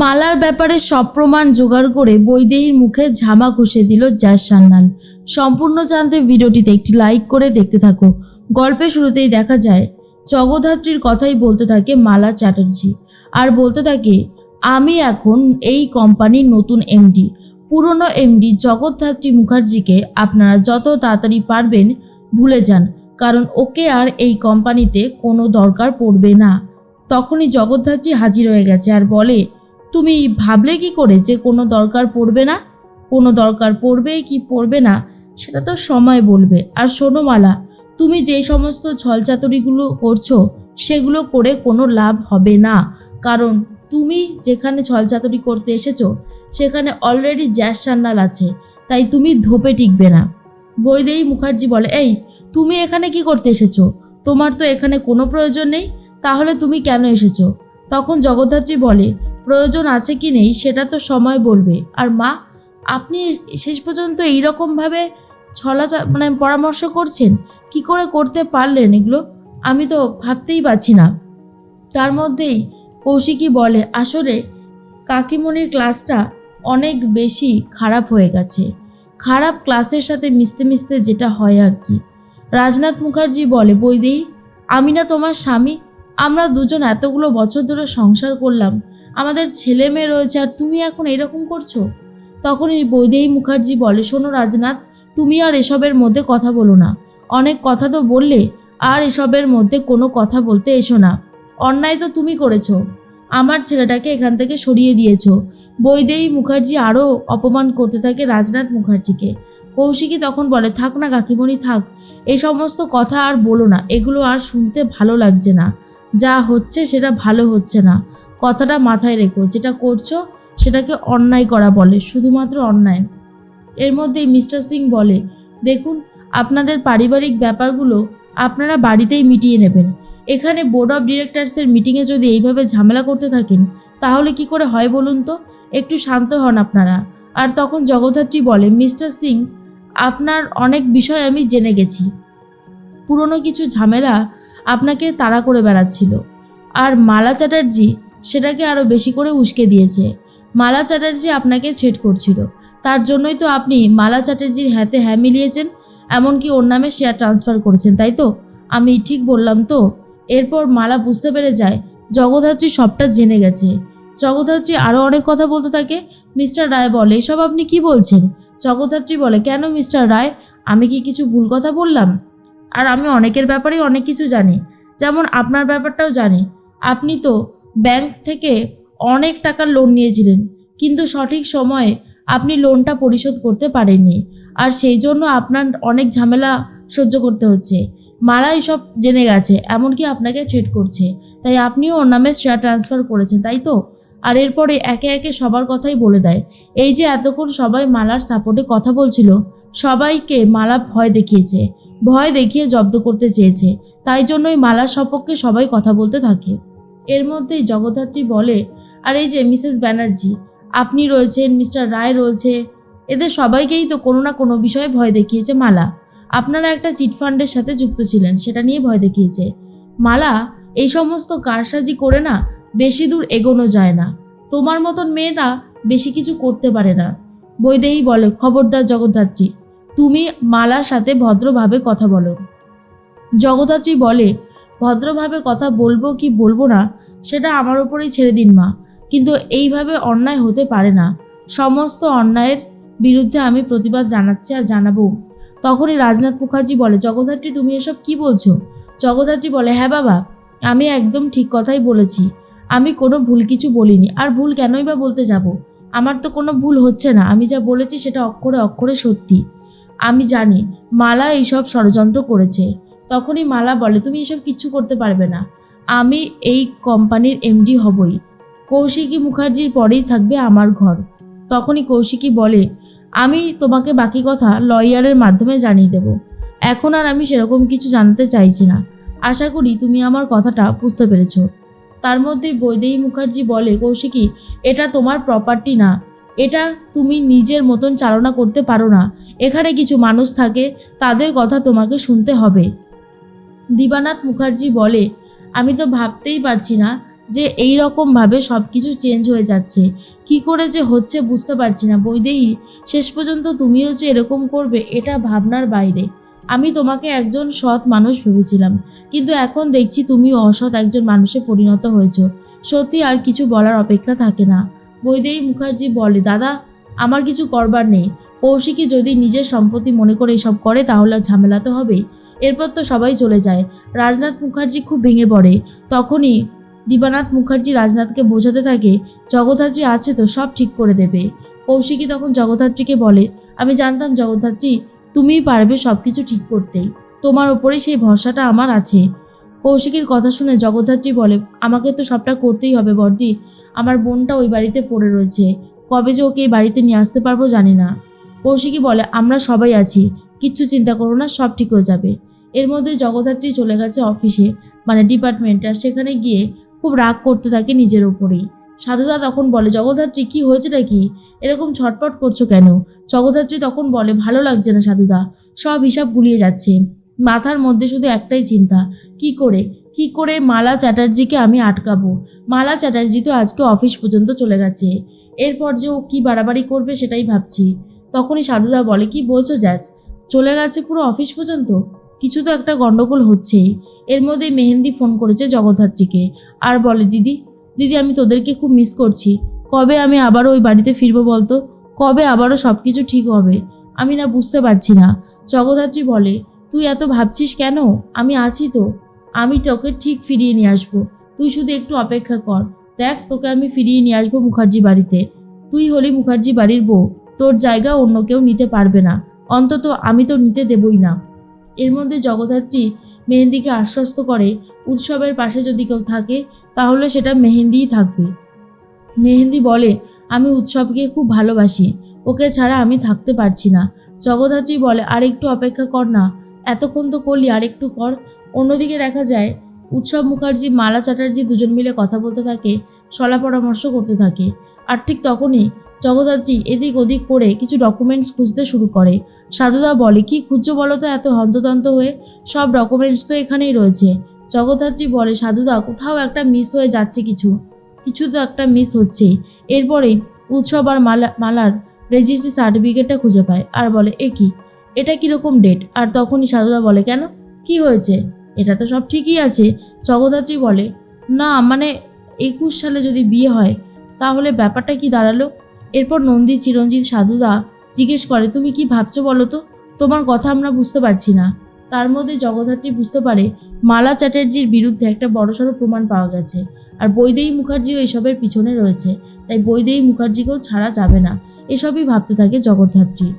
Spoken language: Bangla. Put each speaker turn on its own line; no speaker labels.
মালার ব্যাপারে সব প্রমাণ জোগাড় করে বৈদেহীর মুখে ঝামা ঘষে দিল জ্যাস সান্যাল। সম্পূর্ণ জানতে ভিডিওটিতে একটি লাইক করে দেখতে থাকো। গল্পের শুরুতেই দেখা যায়, জগদ্ধাত্রীর কথাই বলতে থাকে মালা চ্যাটার্জি। আর বলতে থাকে, আমি এখন এই কোম্পানির নতুন এমডি। পুরনো এমডি জগদ্ধাত্রী মুখার্জিকে আপনারা যত তাড়াতাড়ি পারবেন ভুলে যান, কারণ ওকে আর এই কোম্পানিতে কোনো দরকার পড়বে না। তখনই জগদ্ধাত্রী হাজির হয়ে গেছে আর বলে তুমি ভাবলে কি করে যে কোনো দরকার পড়বে না? কোনো দরকার পড়বে কি পড়বে না? সেটা তো সময় বলবে। আর শোনো মালা, তুমি যে সমস্ত ছলচাতুরিগুলো করছ, সেগুলো করে কোনো লাভ হবে না। কারণ তুমি যেখানে ছলচাতুরি করতে এসেছ, সেখানে অলরেডি জ্যাস সান্নাল আছে, তাই তুমি ধোপে টিকবে না। বৈদেহী মুখার্জি বলে, এই, তুমি এখানে কি করতে এসেছ? তোমার তো এখানে কোনো প্রয়োজন নেই, তাহলে তুমি কেন এসেছ? তখন জগদ্ধাত্রী বলে প্রয়োজন আছে কি নেই সেটা তো সময় বলবে। আর মা, আপনি শেষ পর্যন্ত এইরকমভাবে ছলা মানে পরামর্শ করছেন, কি করে করতে পারলেন এগুলো? আমি তো ভাবতেই পারছি না। তার মধ্যেই কৌশিকী বলে, আসলে কাকিমণির ক্লাসটা অনেক বেশি খারাপ হয়ে গেছে। খারাপ ক্লাসের সাথে মিশতে মিশতে যেটা হয় আর কি। রাজনাথ মুখার্জি বলে বৈদেহী আমি না তোমার স্বামী, আমরা দুজন এতগুলো বছর ধরে সংসার করলাম আমাদের ছেলে মেয়ে রয়েছে আর তুমি এখন এরকম করছ? তখনই বৈদেহী মুখার্জি বলে, শোনো রাজনাথ, তুমি আর এসবের মধ্যে কথা বলো না। অনেক কথা তো বললে, আর এসবের মধ্যে কোনো কথা বলতে এসো না। অন্যায় তো তুমি করেছ। আমার ছেলেটাকে এখান থেকে সরিয়ে দিয়েছ। বৈদেহী মুখার্জি আরও অপমান করতে থাকে রাজনাথ মুখার্জিকে। কৌশিকী তখন বলে, থাক না কাকিমণি, থাক। এই সমস্ত কথা আর বলো না। এগুলো আর শুনতে ভালো লাগছে না। যা হচ্ছে সেটা ভালো হচ্ছে না। কথাটা মাথায় রেখো, যেটা করছ সেটাকে অন্যায় করা বলে, শুধুমাত্র অন্যায়। এর মধ্যেই মিস্টার সিং বলে, দেখুন, আপনাদের পারিবারিক ব্যাপারগুলো আপনারা বাড়িতেই মিটিয়ে নেবেন। এখানে বোর্ড অফ ডিরেক্টরসের মিটিংয়ে যদি এইভাবে ঝামেলা করতে থাকেন, তাহলে কি করে হয় বলুন তো? একটু শান্ত হন আপনারা। আর তখন জগদ্ধাত্রী বলে, মিস্টার সিং, আপনার অনেক বিষয় আমি জেনে গেছি। পুরনো কিছু ঝামেলা আপনাকে তাড়া করে বেড়াচ্ছিল। আর মালা চ্যাটার্জি সেটাকে আরও বেশি করে উস্কে দিয়েছে। মালা চ্যাটার্জি আপনাকে থ্রেট করছিল। তার জন্যই তো আপনি মালা চ্যাটার্জির হাতে হ্যাঁ মিলিয়েছেন, এমনকি ওর নামে শেয়ার ট্রান্সফার করেছেন, তাই তো? আমি ঠিক বললাম তো? এরপর মালা বুঝতে পেরে যায়, জগদ্ধাত্রী সবটা জেনে গেছে। জগদ্ধাত্রী আরও অনেক কথা বলতে থাকে মিস্টার রায় বলে, এসব আপনি কি বলছেন? জগদ্ধাত্রী বলে, কেন মিস্টার রায়? আমি কি কিছু ভুল কথা বললাম? আর আমি অনেকের ব্যাপারেই অনেক কিছু জানি, যেমন আপনার ব্যাপারটাও জানি। আপনি তো ব্যাংক থেকে অনেক টাকার লোন নিয়েছিলেন। কিন্তু সঠিক সময়ে আপনি লোনটা পরিশোধ করতে পারেননি। আর সেই জন্য আপনার অনেক ঝামেলা সহ্য করতে হচ্ছে। মালা এসব জেনে গেছে, এমনকি আপনাকে ট্রেড করছে। তাই আপনিও ওর নামে শেয়ার ট্রান্সফার করেছেন, তাই তো? আর এরপরে একে একে সবার কথাই বলে দেয়। এই যে এতক্ষণ সবাই মালার সাপোর্টে কথা বলছিল, সবাইকে মালা ভয় দেখিয়েছে। ভয় দেখিয়ে জব্দ করতে চেয়েছে। তাই জন্যই মালার সপক্ষে সবাই কথা বলতে থাকে। এর মধ্যেই জগদ্ধাত্রী বলে, আর এই যে মিসেস ব্যানার্জি, আপনি রয়েছেন, মিস্টার রায় রয়েছে, এদের সবাইকেই তো কোনো না কোনো বিষয়ে ভয় দেখিয়েছে মালা। আপনারা একটা চিটফান্ডের সাথে যুক্ত ছিলেন, সেটা নিয়ে ভয় দেখিয়েছে। মালা, এই সমস্ত কারসাজি করে না, বেশি দূর এগোনো যায় না। তোমার মতন মেয়েরা বেশি কিছু করতে পারে না। বৈদেহী বলে, খবরদার জগদ্ধাত্রী, তুমি মালার সাথে ভদ্রভাবে কথা বলো। জগদ্ধাত্রী বলে ভদ্রভাবে কথা বলব কি বলব না, সেটা আমার ওপরেই ছেড়ে দিন মা। কিন্তু এইভাবে অন্যায় হতে পারে না। সমস্ত অন্যায়ের বিরুদ্ধে আমি প্রতিবাদ জানাচ্ছি আর জানাব। তখনই রাজনাথ মুখার্জি বলে, জগদ্ধাত্রী, তুমি এসব কি বলছো? জগদ্ধাত্রী বলে হ্যাঁ বাবা, আমি একদম ঠিক কথাই বলেছি। আমি কোনো ভুল কিছু বলিনি। আর ভুল কেনই বা বলতে যাব? আমার তো কোনো ভুল হচ্ছে না। আমি যা বলেছি সেটা অক্ষরে অক্ষরে সত্যি। আমি জানি, মালা এইসব ষড়যন্ত্র করেছে। তখনই মালা বলে, তুমি এসব কিচ্ছু করতে পারবে না। আমি এই কোম্পানির এমডি হবই। কৌশিকী মুখার্জির পরেই থাকবে আমার ঘর। তখনই কৌশিকী বলে, আমি তোমাকে বাকি কথা লয়ারের মাধ্যমে জানিয়ে দেব। এখন আর আমি সেরকম কিছু জানতে চাইছি না। আশা করি তুমি আমার কথাটা বুঝতে পেরেছ। তার মধ্যে বৈদেহী মুখার্জি বলে, কৌশিকী, এটা তোমার প্রপার্টি না। এটা তুমি নিজের মতন চালনা করতে পারো না। এখানে কিছু মানুষ থাকে, তাদের কথা তোমাকে শুনতে হবে। দিবানাথ মুখার্জি বলে, আমি তো ভাবতেই পারছি না যে এই রকমভাবে সব কিছু চেঞ্জ হয়ে যাচ্ছে। কি করে যে হচ্ছে বুঝতে পারছি না। বৈদেহী, শেষ পর্যন্ত তুমিও যে এরকম করবে, এটা ভাবনার বাইরে। আমি তোমাকে একজন সৎ মানুষ ভেবেছিলাম, কিন্তু এখন দেখছি তুমিও অসৎ একজন মানুষে পরিণত হয়েছো। সত্যি আর কিছু বলার অপেক্ষা থাকে না। বৈদেহী মুখার্জি বলে, দাদা, আমার কিছু করবার নেই। কৌশিকী যদি নিজের সম্পত্তি মনে করে এসব করে, তাহলে ঝামেলা তো হবেই। এরপর তো সবাই চলে যায়। রাজনাথ মুখার্জি খুব ভেঙে পড়ে। তখনই দিবানাথ মুখার্জি রাজনাথকে বোঝাতে থাকে, জগদ্ধাত্রী আছে তো, সব ঠিক করে দেবে। কৌশিকী তখন জগদ্ধাত্রীকে বলে, আমি জানতাম জগদ্ধাত্রী, তুমিই পারবে সব কিছু ঠিক করতেই তোমার ওপরে সেই ভরসাটা আমার আছে। কৌশিকীর কথা শুনে জগদ্ধাত্রী বলে, আমাকে তো সবটা করতেই হবে বর্দি। আমার বোনটা ওই বাড়িতে পড়ে রয়েছে। কবে যে ওকে এই বাড়িতে নিয়ে আসতে পারব জানি না। কৌশিকী বলে, আমরা সবাই আছি। কিচ্ছু চিন্তা করো না, সব ঠিক হয়ে যাবে। এর মধ্যে জগদ্ধাত্রী চলে গেছে অফিসে মানে ডিপার্টমেন্টে আর সেখানে গিয়ে খুব রাগ করতে থাকে নিজের ওপরেই সাধুদা তখন বলে, জগদ্ধাত্রী, কি হয়েছেটা কি? এরকম ছটপট করছ কেন? জগদ্ধাত্রী তখন বলে, ভালো লাগছে না সাধুদা, সব হিসাব গুলিয়ে যাচ্ছে। মাথার মধ্যে শুধু একটাই চিন্তা, কি করে? কি করে মালা চ্যাটার্জিকে আমি আটকাবো? মালা চ্যাটার্জি তো আজকে অফিস পর্যন্ত চলে গেছে। এরপর যে ও কি বাড়াবাড়ি করবে সেটাই ভাবছি। তখনই সাধুদা বলে, কি বলছো, জ্যাস? চলে গেছে পুরো অফিস পর্যন্ত? কিছু তো একটা গন্ডগোল হচ্ছেই। এর মধ্যে মেহেন্দি ফোন করেছে জগদ্ধাত্রীকে। আর বলে, দিদি দিদি, আমি তোদেরকে খুব মিস করছি। কবে আমি আবারও ওই বাড়িতে ফিরবো বলতো? কবে আবারও সব কিছু ঠিক হবে? আমি না বুঝতে পারছি না। জগদ্ধাত্রী বলে, তুই এত ভাবছিস কেন? আমি আছি তো। আমি তোকে ঠিক ফিরিয়ে নিয়ে আসব। তুই শুধু একটু অপেক্ষা কর। দেখ, তোকে আমি ফিরিয়ে নিয়ে আসব মুখার্জি বাড়িতে। তুই হলি মুখার্জি বাড়ির বউ। তোর জায়গা অন্য কেউ নিতে পারবে না। অন্তত আমি তো নিতে দেবই না। এর মধ্যে জগদ্ধাত্রী মেহেন্দিকে আশ্বস্ত করে, উৎসবের পাশে যদি কেউ থাকে, তাহলে সেটা মেহেন্দিই থাকবে। মেহেন্দি বলে, আমি উৎসবকে খুব ভালোবাসি, ওকে ছাড়া আমি থাকতে পারছি না। জগদ্ধাত্রী বলে আর একটু অপেক্ষা কর না, এতক্ষণ তো করলি আর একটু কর। অন্যদিকে দেখা যায়, উৎসব মুখার্জি, মালা চ্যাটার্জি দুজন মিলে কথা বলতে থাকে। সলা পরামর্শ করতে থাকে। আর ঠিক তখনই জগদ্ধাত্রী এদিক ওদিক করে কিছু ডকুমেন্টস খুঁজতে শুরু করে। সাধুদা বলে, কি খুঁজছো বলো তো? এত হন্তদন্ত হয়ে সব ডকুমেন্টস তো এখানেই রয়েছে। জগদ্ধাত্রী বলে, সাধুদা, কোথাও একটা মিস হয়ে যাচ্ছে কিছু। কিছু তো একটা মিস হচ্ছেই এরপরেই উৎসব আর মালা, মালার রেজিস্ট্রি সার্টিফিকেটটা খুঁজে পায় আর বলে, এ কি? এটা কীরকম ডেট আর তখনই সাধুদা বলে, কেন? কি হয়েছে? এটা তো সব ঠিকই আছে। জগদ্ধাত্রী বলে, না মানে একুশ সালে যদি বিয়ে হয়, তাহলে ব্যাপারটা কি দাঁড়াল? এরপর নন্দী, চিরঞ্জিত, সাধুদা জিজ্ঞেস করে, তুমি কি ভাবছ বলো তো? তোমার কথা আমরা বুঝতে পারছি না। তার মধ্যে জগদ্ধাত্রী বুঝতে পারে, মালা চ্যাটার্জির বিরুদ্ধে একটা বড়সড় প্রমাণ পাওয়া গেছে। আর বৈদেহী মুখার্জিও এসবের পিছনে রয়েছে, তাই বৈদেহী মুখার্জিকেও ছাড়া যাবে না। এসবই ভাবতে থাকে জগদ্ধাত্রী।